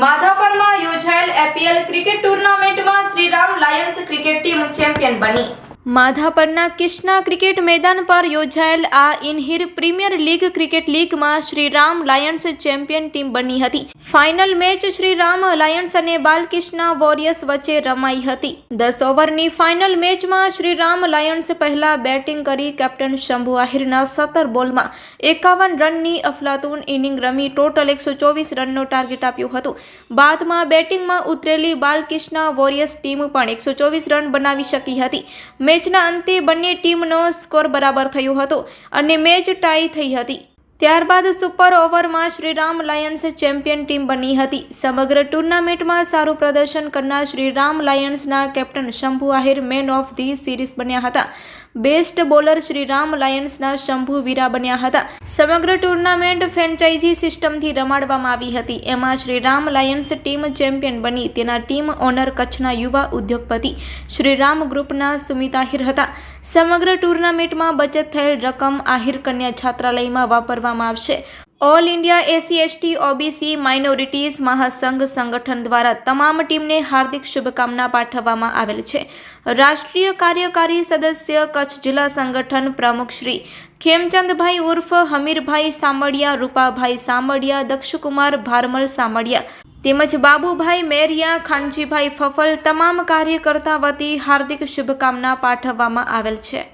માધાપરમાં યોજાયેલ APL cricket ટુર્નામેન્ટમાં Shriram lions cricket team champion બની. માધાપરના કિષ્ના ક્રિકેટ મેદાન પર યોજાયેલ આ ઇનહિર પ્રીમિયર લીગ ક્રિકેટ લીગમાં શ્રીરામ લાયન્સ ચેમ્પિયન ટીમ બની હતી. ફાઇનલ મેચ શ્રીરામ લાયન્સ અને બાલકિષ્ના વોરિયર્સ વચ્ચે રમાઈ હતી. દસ ઓવરની ફાઇનલ મેચમાં શ્રીરામ લાયન્સ પહેલા બેટિંગ કરી કેપ્ટન શંભુ આહિરના સત્તર બોલમાં એકાવન રનની અફલાતુન ઇનિંગ રમી ટોટલ એકસો ચોવીસ રનનો ટાર્ગેટ આપ્યું હતું. બાદમાં બેટિંગમાં ઉતરેલી બાલકિષ્ના વોરિયર્સ ટીમ પણ એકસો ચોવીસ રન બનાવી શકી હતી. મેચના અંતે બંને ટીમનો સ્કોર બરાબર થયો હતો અને મેચ ટાઈ થઈ હતી. ત્યારબાદ સુપર ઓવરમાં શ્રીરામ લાયન્સ ચેમ્પિયન ટીમ બની હતી. સમગ્ર ટુર્નામેન્ટમાં સારું પ્રદર્શન કરનાર Shriram લાયન્સના captain Shambhu Ahir man of the series બન્યા હતા. બેસ્ટ બોલર શ્રીરામ લાયન્સના શંભુ વીરા બન્યા હતા. સમગ્ર ટુર્નામેન્ટ ફ્રેન્ચાઇઝી સિસ્ટમથી રમાડવામાં આવી હતી. એમાં શ્રીરામ લાયન્સ ટીમ ચેમ્પિયન બની. તેના ટીમ ઓનર કચ્છના યુવા ઉદ્યોગપતિ શ્રીરામ ગ્રુપના સુમિત આહિર હતા. સમગ્ર ટુર્નામેન્ટમાં બચત થયેલ રકમ આહિર કન્યા છાત્રાલયમાં વાપરવામાં આવશે. All India SC ST, OBC, minorities મહાસંઘ સંગઠન દ્વારા તમામ ટીમને હાર્દિક શુભકામના પાઠવવામાં આવેલ છે. રાષ્ટ્રીય કાર્યકારી સદસ્ય કચ્છ જિલ્લા સંગઠન પ્રમુખ શ્રી ખેમચંદભાઈ ઉર્ફ, હમીરભાઈ સામડિયા રૂપાભાઈ સામડિયા દક્ષકુમાર ભારમલ સામડિયા તેમજ બાબુભાઈ મેરિયા, ખાનજીભાઈ ફફલ, તમામ કાર્યકર્તા વતી હાર્દિક શુભકામના પાઠવવામાં આવેલ છે.